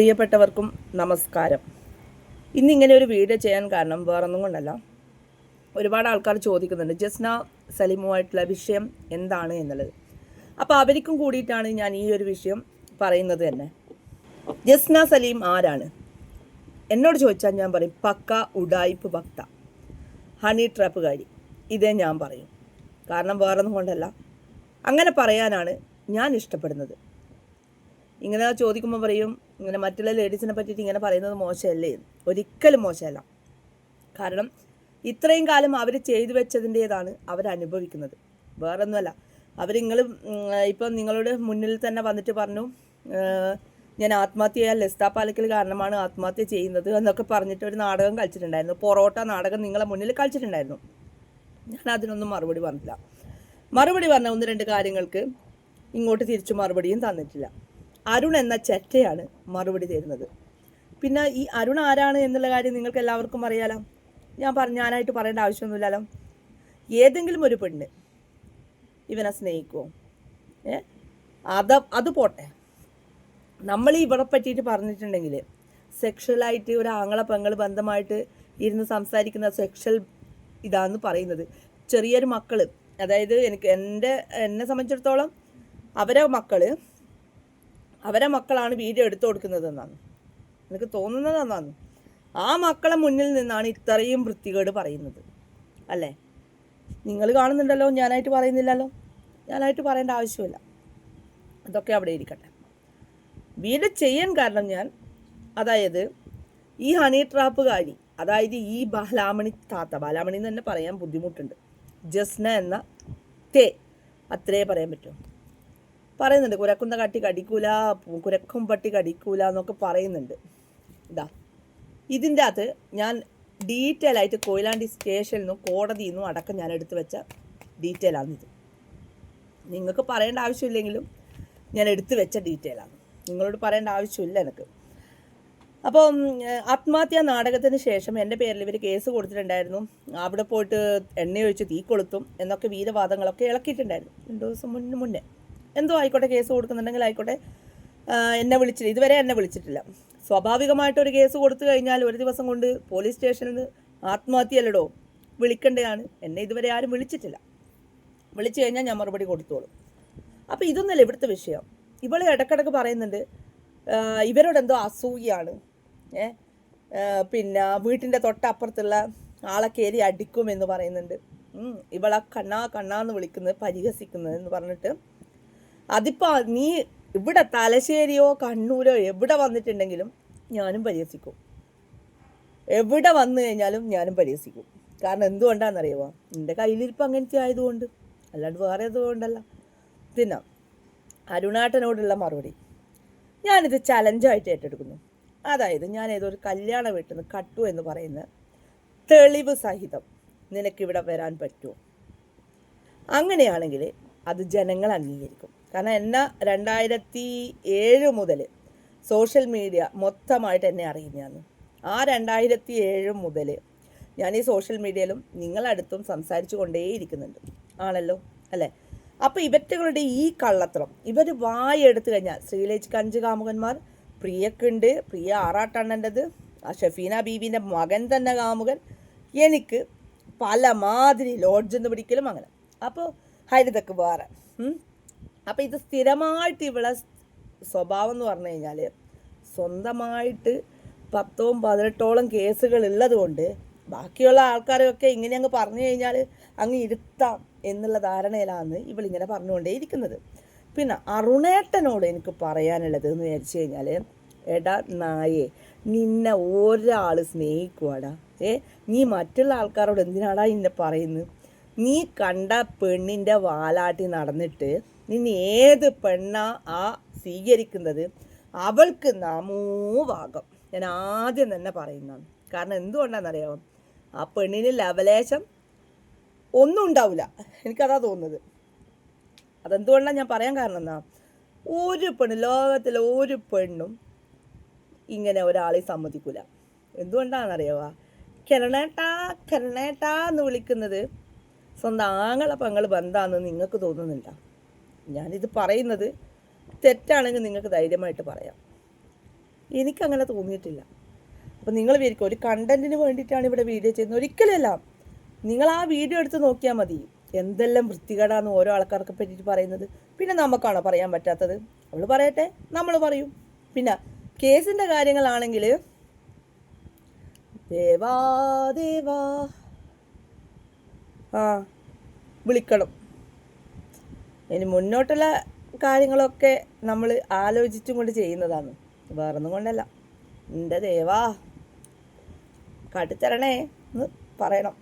പ്രിയപ്പെട്ടവർക്കും നമസ്കാരം. ഇന്നിങ്ങനെ ഒരു വീഡിയോ ചെയ്യാൻ കാരണം വേറൊന്നും കൊണ്ടല്ല. ഒരുപാട് ആൾക്കാർ ചോദിക്കുന്നുണ്ട് ജസ്ന സലീമുമായിട്ടുള്ള വിഷയം എന്താണ് എന്നുള്ളത്. അപ്പോൾ അവർക്കും കൂടിയിട്ടാണ് ഞാൻ ഈ ഒരു വിഷയം പറയുന്നത് തന്നെ. ജസ്ന സലീം ആരാണ്? എന്നോട് ചോദിച്ചാൽ ഞാൻ പറയും പക്ക ഉഡായിപ്പ് ഭക്ത ഹണി ട്രാപ്പുകാരി. ഇതേ ഞാൻ പറയും. കാരണം വേറൊന്നും കൊണ്ടല്ല. അങ്ങനെ പറയാനാണ് ഞാൻ ഇഷ്ടപ്പെടുന്നത്. ഇങ്ങനെ ചോദിക്കുമ്പോൾ പറയും ഇങ്ങനെ മറ്റുള്ള ലേഡീസിനെ പറ്റിയിട്ട് ഇങ്ങനെ പറയുന്നത് മോശമല്ലേ? ഒരിക്കലും മോശമല്ല. കാരണം ഇത്രയും കാലം അവർ ചെയ്തു വെച്ചതിന്റേതാണ് അവരനുഭവിക്കുന്നത് വേറൊന്നുമല്ല. അവർ നിങ്ങൾ ഇപ്പം നിങ്ങളുടെ മുന്നിൽ തന്നെ വന്നിട്ട് പറഞ്ഞു ഞാൻ ആത്മഹത്യ ചെയ്യാൻ ലസ്ത പാലക്കൽ കാരണമാണ് ആത്മഹത്യ ചെയ്യുന്നത് എന്നൊക്കെ പറഞ്ഞിട്ട് ഒരു നാടകം കളിച്ചിട്ടുണ്ടായിരുന്നു. പൊറോട്ട നാടകം നിങ്ങളെ മുന്നിൽ കളിച്ചിട്ടുണ്ടായിരുന്നു. ഞാൻ അതിനൊന്നും മറുപടി പറഞ്ഞില്ല. മറുപടി പറഞ്ഞ ഒന്ന് രണ്ട് കാര്യങ്ങൾക്ക് ഇങ്ങോട്ട് തിരിച്ചു മറുപടിയും തന്നിട്ടില്ല. അരുൺ എന്ന ചെറ്റയാണ് മറുപടി തരുന്നത്. പിന്നെ ഈ അരുൺ ആരാണ് എന്നുള്ള കാര്യം നിങ്ങൾക്ക് എല്ലാവർക്കും അറിയാലോ. ഞാൻ പറഞ്ഞ ഞാനായിട്ട് പറയേണ്ട ആവശ്യമൊന്നുമില്ലല്ലോ. ഏതെങ്കിലും ഒരു പെണ്ണ് ഇവനെ സ്നേഹിക്കുമോ ഏ? അത് അത് പോട്ടെ. നമ്മൾ ഇവിടെ പറ്റിയിട്ട് പറഞ്ഞിട്ടുണ്ടെങ്കിൽ സെക്ഷലായിട്ട് ഒരു ആങ്ങളെ പെങ്ങൾ ബന്ധമായിട്ട് ഇരുന്ന് സംസാരിക്കുന്ന സെക്ഷൽ ഇതാന്ന് പറയുന്നത്. ചെറിയൊരു മക്കൾ അതായത് എനിക്ക് എന്റെ എന്നെ സംബന്ധിച്ചിടത്തോളം അവരെ മക്കൾ അവരെ മക്കളാണ് വീഡിയോ എടുത്തു കൊടുക്കുന്നത് എന്നാണ്. എനിക്ക് തോന്നുന്നത് എന്നാണ്. ആ മക്കളെ മുന്നിൽ നിന്നാണ് ഇത്രയും വൃത്തികേട് പറയുന്നത്. അല്ലേ? നിങ്ങൾ കാണുന്നുണ്ടല്ലോ ഞാനായിട്ട് പറയുന്നില്ലല്ലോ. ഞാനായിട്ട് പറയേണ്ട ആവശ്യമില്ല. അതൊക്കെ അവിടെ ഇരിക്കട്ടെ. വീഡിയോ ചെയ്യാൻ കാരണം ഞാൻ അതായത് ഈ ഹണി ട്രാപ്പുകാരി അതായത് ഈ ബാലാമണി താത്ത ബാലാമണി എന്ന് തന്നെ പറയാൻ ബുദ്ധിമുട്ടുണ്ട്. ജസ്ന എന്ന തേ അത്രേ പറയാൻ പറ്റും. പറയുന്നുണ്ട് കുരക്കുന്ന കട്ടി കടിക്കൂല കുരക്കും പട്ടി കടിക്കൂല എന്നൊക്കെ പറയുന്നുണ്ട്. ഇതാ. ഇതിന്റെ അകത്ത് ഞാൻ ഡീറ്റെയിൽ ആയിട്ട് കൊയിലാണ്ടി സ്റ്റേഷനിൽ നിന്നും കോടതിയിൽ നിന്നും അടക്കം ഞാൻ എടുത്തു വെച്ച ഡീറ്റെയിൽ ആണിത് നിങ്ങൾക്ക് പറയേണ്ട ആവശ്യമില്ലെങ്കിലും ഞാൻ എടുത്തു വെച്ച ഡീറ്റെയിൽ ആണ്. നിങ്ങളോട് പറയേണ്ട ആവശ്യമില്ല എനിക്ക്. അപ്പോൾ ആത്മഹത്യാ നാടകത്തിന് ശേഷം എന്റെ പേരിൽ ഇവർ കേസ് കൊടുത്തിട്ടുണ്ടായിരുന്നു. അവിടെ പോയിട്ട് എണ്ണയൊഴിച്ച് തീ കൊളുത്തും എന്നൊക്കെ വീരവാദങ്ങളൊക്കെ ഇളക്കിയിട്ടുണ്ടായിരുന്നു. രണ്ടു ദിവസം മുന്നേ മുന്നേ. എന്തോ ആയിക്കോട്ടെ കേസ് കൊടുക്കുന്നുണ്ടെങ്കിൽ ആയിക്കോട്ടെ എന്നെ വിളിച്ചില്ല. ഇതുവരെ എന്നെ വിളിച്ചിട്ടില്ല. സ്വാഭാവികമായിട്ട് ഒരു കേസ് കൊടുത്തു കഴിഞ്ഞാൽ ഒരു ദിവസം കൊണ്ട് പോലീസ് സ്റ്റേഷനിൽ നിന്ന് ആത്മഹത്യയല്ലടോ വിളിക്കേണ്ടതാണ് എന്നെ ഇതുവരെ ആരും വിളിച്ചിട്ടില്ല. വിളിച്ചു കഴിഞ്ഞാൽ ഞാൻ മറുപടി കൊടുത്തോളും. അപ്പോൾ ഇതൊന്നല്ല ഇവിടുത്തെ വിഷയം. ഇവൾ ഇടക്കിടക്ക് പറയുന്നുണ്ട് ഇവരോടെന്തോ അസൂയാണ് ഏ പിന്നെ വീട്ടിന്റെ തൊട്ടപ്പുറത്തുള്ള ആളെ കയറി അടിക്കുമെന്ന് പറയുന്നുണ്ട്. ഇവളെ കണ്ണാ കണ്ണാന്ന് വിളിക്കുന്നത് പരിഹസിക്കുന്നത് എന്ന് പറഞ്ഞിട്ട് അതിപ്പോൾ നീ ഇവിടെ തലശ്ശേരിയോ കണ്ണൂരോ എവിടെ വന്നിട്ടുണ്ടെങ്കിലും ഞാനും പരിഹസിക്കും. എവിടെ വന്നു കഴിഞ്ഞാലും ഞാനും പരിഹസിക്കും. കാരണം എന്തുകൊണ്ടാണെന്നറിയുമോ എന്റെ കയ്യിലിരിപ്പ് അങ്ങനത്തെ ആയതുകൊണ്ട്. അല്ലാണ്ട് വേറെ ഇതുകൊണ്ടല്ല പിന്നെ അരുണാട്ടനോടുള്ള മറുപടി. ഞാനിത് ചലഞ്ചായിട്ട് ഏറ്റെടുക്കുന്നു. അതായത് ഞാൻ ഏതൊരു കല്യാണ വീട്ടിൽ നിന്ന് കട്ടു എന്ന് പറയുന്ന തെളിവ് സഹിതം നിനക്കിവിടെ വരാൻ പറ്റുമോ? അങ്ങനെയാണെങ്കിൽ അത് ജനങ്ങൾ അംഗീകരിക്കും. കാരണം എന്നെ രണ്ടായിരത്തി ഏഴ് മുതൽ സോഷ്യൽ മീഡിയ മൊത്തമായിട്ട് എന്നെ അറിയുന്നതാണ്. ആ രണ്ടായിരത്തി ഏഴ് മുതൽ ഞാൻ ഈ സോഷ്യൽ മീഡിയയിലും നിങ്ങളടുത്തും സംസാരിച്ചു കൊണ്ടേയിരിക്കുന്നുണ്ട്. ആണല്ലോ? അല്ലേ? അപ്പോൾ ഇവറ്റകളുടെ ഈ കള്ളത്തരം ഇവർ വായെടുത്തു കഴിഞ്ഞാൽ ശ്രീലേജ് കഞ്ച് കാമുകന്മാർ പ്രിയക്കുണ്ട് പ്രിയ ആറാട്ടണ്ണന്റെത് ആ ഷഫീന ബീവിന്റെ മകൻ തന്നെ കാമുകൻ എനിക്ക് പല മാതിരി ലോഡ്ജ് എന്ന് പിടിക്കലും അങ്ങനെ. അപ്പോൾ ഹരിതക്ക് വേറെ ഉം. അപ്പോൾ ഇത് സ്ഥിരമായിട്ട് ഇവിടെ സ്വഭാവം എന്ന് പറഞ്ഞു കഴിഞ്ഞാൽ സ്വന്തമായിട്ട് പത്തോം പതിനെട്ടോളം കേസുകൾ ഉള്ളത് കൊണ്ട് ബാക്കിയുള്ള ആൾക്കാരൊക്കെ ഇങ്ങനെ അങ്ങ് പറഞ്ഞു കഴിഞ്ഞാൽ അങ്ങ് ഇരുത്താം എന്നുള്ള ധാരണയിലാണ് ഇവളിങ്ങനെ പറഞ്ഞുകൊണ്ടേ ഇരിക്കുന്നത് പിന്നെ അരുണേട്ടനോട് എനിക്ക് പറയാനുള്ളത് എന്ന് വിചാരിച്ചു കഴിഞ്ഞാൽ എടാ നായേ നിന്നെ ഒരാൾ സ്നേഹിക്കുവാടാ ഏ നീ മറ്റുള്ള ആൾക്കാരോട് എന്തിനാടാ ഇന്നെ പറയുന്നത് നീ കണ്ട പെണ്ണിന്റെ വാലാട്ടി നടന്നിട്ട് നിന്നെ ഏത് പെണ്ണാ ആ സ്വീകരിക്കുന്നത്? അവൾക്ക് നമൂവാകം ഞാൻ ആദ്യം തന്നെ പറയുന്നതാണ്. കാരണം എന്തുകൊണ്ടാണെന്നറിയാമോ ആ പെണ്ണിന് ലവലേശം ഒന്നും ഉണ്ടാവില്ല. എനിക്കതാ തോന്നുന്നത്. അതെന്തുകൊണ്ടാണ് ഞാൻ പറയാൻ കാരണം എന്നാ ഒരു പെണ്ണ് ലോകത്തിലെ ഒരു പെണ്ണും ഇങ്ങനെ ഒരാളെ സമ്മതിക്കൂല. എന്തുകൊണ്ടാണെന്നറിയാവാ? കിരണേട്ടാ കിരണേട്ടാ എന്ന് വിളിക്കുന്നത് സ്വന്തം ആങ്ങളെ പങ്ങൾ ബന്ധാന്ന് നിങ്ങൾക്ക് തോന്നുന്നില്ല ഞാനിത് പറയുന്നത് തെറ്റാണെങ്കിൽ നിങ്ങൾക്ക് ധൈര്യമായിട്ട് പറയാം. എനിക്കങ്ങനെ തോന്നിയിട്ടില്ല. അപ്പോൾ നിങ്ങൾ വിചാരിക്കും ഒരു കണ്ടന്റിന് വേണ്ടിയിട്ടാണ് ഇവിടെ വീഡിയോ ചെയ്യുന്നത്. ഒരിക്കലല്ല നിങ്ങൾ ആ വീഡിയോ എടുത്ത് നോക്കിയാൽ മതി. എന്തെല്ലാം വൃത്തികേടാന്ന് ഓരോ ആൾക്കാർക്ക് പറ്റിയിട്ട് പറയുന്നത്. പിന്നെ നമുക്കാണോ പറയാൻ പറ്റാത്തത്? അവൾ പറയട്ടെ നമ്മൾ പറയും. പിന്നെ കേസിന്റെ കാര്യങ്ങളാണെങ്കിൽ ദേവാ ദേവാ. ആ വിളിക്കണം. ഇനി മുന്നോട്ടുള്ള കാര്യങ്ങളൊക്കെ നമ്മൾ ആലോചിച്ചും കൊണ്ട് ചെയ്യുന്നതാണ്. വേറൊന്നും കൊണ്ടല്ല. എന്റെ ദേവാ കാട്ടിത്തരണേ എന്ന് പറയണം.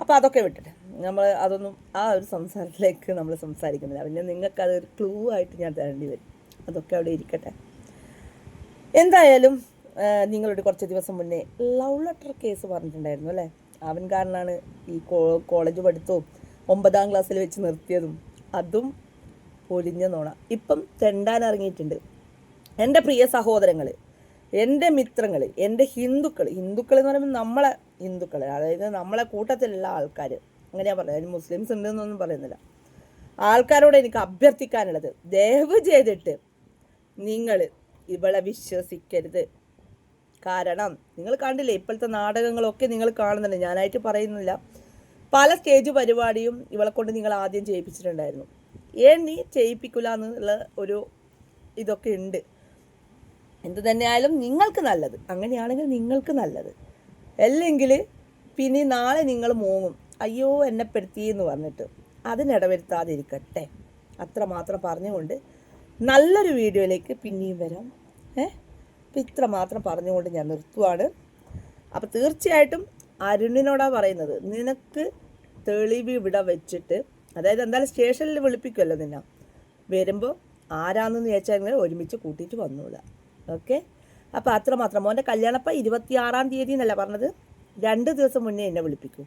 അപ്പോൾ അതൊക്കെ വിട്ടിട്ട് നമ്മൾ അതൊന്നും ആ ഒരു സംസാരത്തിലേക്ക് നമ്മൾ സംസാരിക്കുന്നില്ല. പിന്നെ നിങ്ങൾക്ക് അതൊരു ക്ലൂ ആയിട്ട് ഞാൻ തരേണ്ടി വരും. അതൊക്കെ അവിടെ ഇരിക്കട്ടെ. എന്തായാലും നിങ്ങളോട് കുറച്ച് ദിവസം മുന്നേ ലവ് ലെറ്റർ കേസ് പറഞ്ഞിട്ടുണ്ടായിരുന്നു അല്ലേ? അവൻ കാരണമാണ് ഈ കോളേജ് പഠിത്തവും ഒമ്പതാം ക്ലാസ്സിൽ വെച്ച് നിർത്തിയതും അതും പൊലിഞ്ഞ നോണ. ഇപ്പം തെണ്ടാൻ ഇറങ്ങിയിട്ടുണ്ട്. എന്റെ പ്രിയ സഹോദരങ്ങൾ എന്റെ മിത്രങ്ങൾ എന്റെ ഹിന്ദുക്കൾ ഹിന്ദുക്കൾ എന്ന് പറയുമ്പോൾ നമ്മളെ ഹിന്ദുക്കൾ അതായത് നമ്മളെ കൂട്ടത്തിലുള്ള ആൾക്കാർ. അങ്ങനെയാ പറയുന്നത്. മുസ്ലിംസ് ഉണ്ടെന്നൊന്നും പറയുന്നില്ല. ആൾക്കാരോട് എനിക്ക് അഭ്യർത്ഥിക്കാനുള്ളത് ദയവ് ചെയ്തിട്ട് നിങ്ങൾ ഇവളെ വിശ്വസിക്കരുത്. കാരണം നിങ്ങൾ കണ്ടില്ലേ ഇപ്പോഴത്തെ നാടകങ്ങളൊക്കെ നിങ്ങൾ കാണുന്നുണ്ട്. ഞാനായിട്ട് പറയുന്നില്ല. പല സ്റ്റേജ് പരിപാടിയും ഇവളെ കൊണ്ട് നിങ്ങൾ ആദ്യം ചെയ്യിപ്പിച്ചിട്ടുണ്ടായിരുന്നു. ഏണ്ണി ചെയ്യിപ്പിക്കില്ല എന്നുള്ള ഒരു ഇതൊക്കെ ഉണ്ട്. എന്ത് തന്നെയായാലും നിങ്ങൾക്ക് നല്ലത്. അങ്ങനെയാണെങ്കിൽ നിങ്ങൾക്ക് നല്ലത്. അല്ലെങ്കിൽ പിന്നെ നാളെ നിങ്ങൾ മോങ്ങും. അയ്യോ എന്നെ പെടുത്തി എന്ന് പറഞ്ഞിട്ട് അതിനിടവരുത്താതിരിക്കട്ടെ. അത്ര മാത്രം പറഞ്ഞുകൊണ്ട് നല്ലൊരു വീഡിയോയിലേക്ക് പിന്നെയും വരാം. ഏ? അപ്പം ഇത്ര മാത്രം പറഞ്ഞുകൊണ്ട് ഞാൻ നിർത്തുവാണ്. അപ്പോൾ തീർച്ചയായിട്ടും അരുണിനോടാണ് പറയുന്നത്. നിനക്ക് തെളിവ് ഇവിടെ വെച്ചിട്ട് അതായത് എന്തായാലും സ്റ്റേഷനിൽ വിളിപ്പിക്കുമല്ലോ നിന്നെ. വരുമ്പോൾ ആരാണെന്ന് ചോദിച്ചാൽ ഇങ്ങനെ ഒരുമിച്ച് കൂട്ടിയിട്ട് വന്നോളാം ഓക്കെ അപ്പോൾ അത്ര മാത്രം. മോന്റെ കല്യാണപ്പം ഇരുപത്തിയാറാം തീയതി എന്നല്ല പറഞ്ഞത്? രണ്ട് ദിവസം മുന്നേ എന്നെ വിളിപ്പിക്കൂ.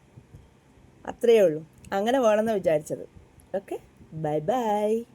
അത്രയേ ഉള്ളൂ. അങ്ങനെ വേണമെന്ന് വിചാരിച്ചത്. Okay bye bye